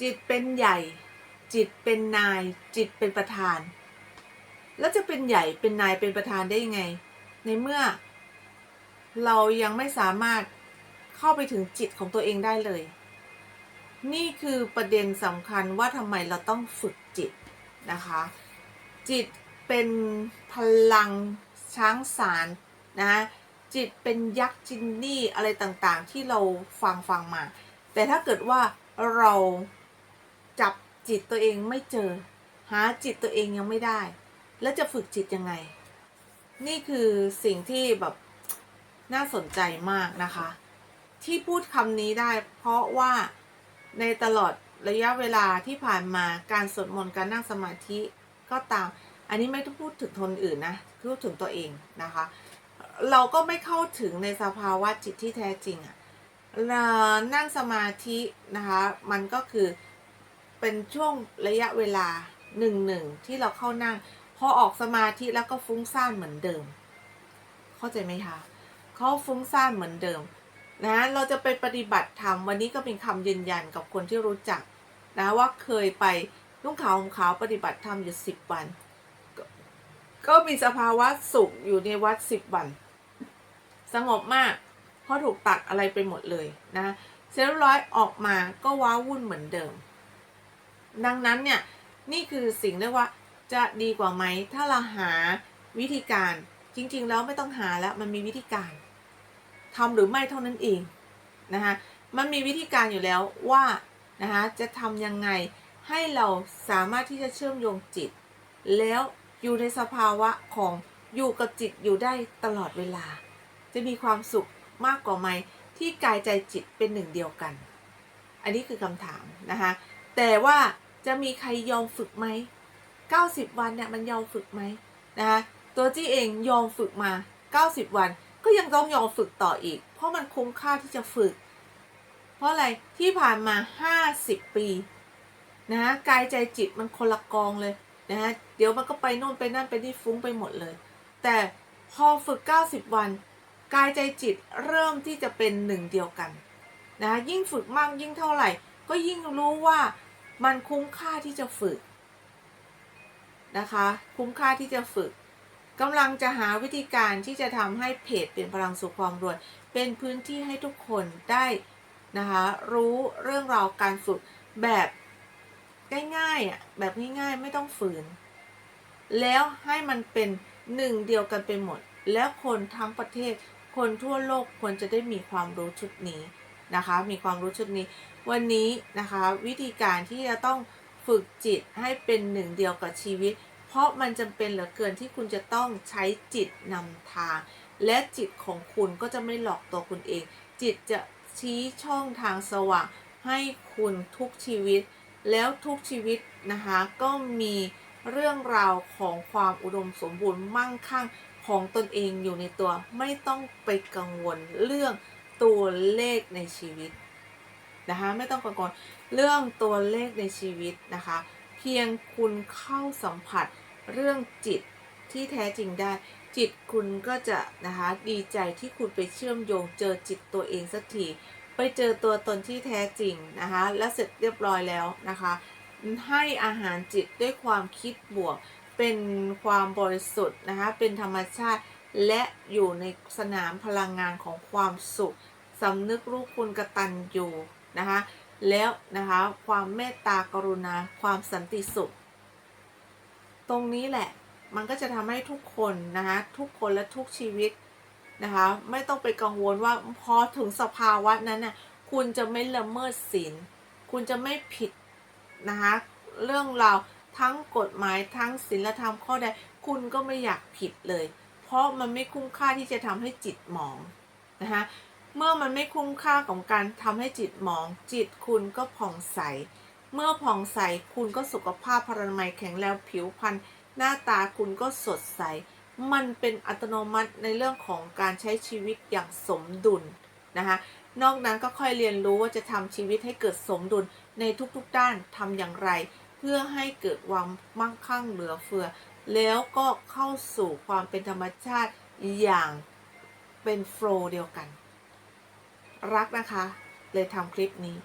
จิตเป็นใหญ่ จิตเป็นนาย จิตเป็นประธาน แล้วจะเป็นใหญ่เป็นนายเป็นประธานได้ยังไง ในเมื่อ เรายังไม่สามารถเข้าไปถึงจิตของตัวเองได้เลย นี่คือประเด็นสำคัญว่าทำไมเราต้องฝึกจิตนะคะ จิตเป็นพลังช้างสารนะจิตเป็นยักษ์จินนี่อะไรต่างๆ ที่เราฟังฟังมา แต่ถ้าเกิดว่าเรา จับจิตตัวเองไม่เจอ หาจิตตัวเองยังไม่ได้ แล้วจะฝึกจิตยังไง นี่คือสิ่งที่แบบน่าสนใจมากนะคะ ที่พูดคำนี้ได้เพราะว่าในตลอดระยะเวลาที่ผ่านมาการสวดมนต์การนั่งสมาธิก็ตาม อันนี้ไม่ต้องพูดถึงคนอื่นนะพูดถึงตัวเองนะคะ เราก็ไม่เข้าถึงในสภาวะจิตที่แท้จริงอะนั่งสมาธินะคะ มันก็คือ เป็นช่วงระยะเวลาหนึ่งหนึ่งที่เราเข้านั่ง พอออกสมาธิแล้วก็ฟุ้งซ่านเหมือนเดิม เข้าใจไหมคะเขาฟุ้งซ่านเหมือนเดิมนะเราจะไปปฏิบัติธรรมวันนี้ก็เป็นคำยืนยันกับคนที่รู้จักนะว่าเคยไปนุ่งขาวห่มขาวปฏิบัติธรรมอยู่สิบวันกก็มีสภาวะสุขอยู่ในวัดสิบวัน สงบมาก เพราะถูกตัดอะไรไปหมดเลยนะเสร็จเรียบร้อยออกมาก็ว้าวุ่นเหมือนเดิม ดังนั้นเนี่ยนี่คือสิ่งเรียกว่าจะดีกว่าไหม ถ้าเราหาวิธีการจริง ๆ แล้วไม่ต้องหาแล้วมันมีวิธีการทำหรือไม่เท่านั้นเองนะคะมันมีวิธีการอยู่แล้วว่านะคะจะทำยังไงให้เราสามารถที่จะเชื่อมโยงจิต แล้วอยู่ในสภาวะของอยู่กับจิตอยู่ได้ตลอดเวลา จะมีความสุขมากกว่าไหมที่กายใจจิตเป็นหนึ่งเดียวกัน อันนี้คือคำถามนะคะแต่ว่า จะมีใครยอมฝึกไหม 90 วันเนี่ยมันยอมฝึกไหมนะคะตัวจี้เองยอมฝึกมา 90 วัน ก็ยังต้องยอมฝึกต่ออีก เพราะมันคุ้มค่าที่จะฝึก เพราะอะไรที่ผ่านมา 50 ปีนะฮะกายใจจิตมันคนละกองเลยนะฮะเดี๋ยวมันก็ไปโน่นไปนั่นไปนี่ฟุ้งไปหมดเลย แต่พอฝึก 90 วัน กายใจจิตเริ่มที่จะเป็นหนึ่งเดียวกันนะยิ่งฝึกมากยิ่งเท่าไหร่ ก็ยิ่งรู้ว่า มันคุ้มค่าที่จะฝึกนะคะ คุ้มค่าที่จะฝึกกำลังจะหาวิธีการที่จะทำให้เพจเป็นพลังสู่ความรวย เป็นพื้นที่ให้ทุกคนได้นะคะรู้เรื่องราวการฝึกแบบง่ายๆอะแบบง่ายๆไม่ต้องฝืน แล้วให้มันเป็นหนึ่งเดียวกันไปหมด แล้วคนทั้งประเทศคนทั่วโลกควรจะได้มีความรู้ชุดนี้ นะคะ มีความรู้ชุดนี้ วันนี้นะคะวิธีการที่จะต้องฝึกจิตให้เป็นหนึ่งเดียวกับชีวิต เพราะมันจำเป็นเหลือเกินที่คุณจะต้องใช้จิตนำทาง และจิตของคุณก็จะไม่หลอกตัวคุณเอง จิตจะชี้ช่องทางสว่างให้คุณทุกชีวิต แล้วทุกชีวิตนะคะก็มีเรื่องราวของความอุดมสมบูรณ์มั่งคั่งของตนเองอยู่ในตัวไม่ต้องไปกังวลเรื่อง ตัวเลขในชีวิตนะคะไม่ต้องกังวลเรื่องตัวเลขในชีวิตนะคะ เพียงคุณเข้าสัมผัสเรื่องจิตที่แท้จริงได้ จิตคุณก็จะนะคะดีใจที่คุณไปเชื่อมโยงเจอจิตตัวเองสักทีไปเจอตัวตนที่แท้จริงนะคะและเสร็จเรียบร้อยแล้วนะคะ ให้อาหารจิตด้วยความคิดบวก เป็นความบริสุทธิ์นะคะเป็นธรรมชาติและอยู่ในสนามพลังงานของความสุข สำนึกรู้คุณกระตัญญูนะคะ แล้วนะคะความเมตตากรุณาความสันติสุข ตรงนี้แหละมันก็จะทำให้ทุกคนนะคะทุกคนและทุกชีวิตนะคะไม่ต้องไปกังวลว่าพอถึงสภาวะนั้นน่ะคุณจะไม่ละเมิดศีลคุณจะไม่ผิดนะคะเรื่องราวทั้งกฎหมายทั้งศีลธรรมข้อใดคุณก็ไม่อยากผิดเลย เพราะมันไม่คุ้มค่าที่จะทำให้จิตหมองนะคะ เมื่อมันไม่คุ้มค่าของการทำให้จิตหมอง จิตคุณก็ผ่องใส เมื่อผ่องใสคุณก็สุขภาพพรรณนามัยแข็งแรงผิวพรรณหน้าตาคุณก็สดใส มันเป็นอัตโนมัติในเรื่องของการใช้ชีวิตอย่างสมดุลนะคะนอกนั้นก็ค่อยเรียนรู้ว่าจะทำชีวิตให้เกิดสมดุลในทุกๆด้านทำอย่างไร เพื่อให้เกิดความมั่งคั่งเหลือเฟือ แล้วก็เข้าสู่ความเป็นธรรมชาติอย่างเป็นโฟล์เดียวกัน รักนะคะ เลยทำคลิปนี้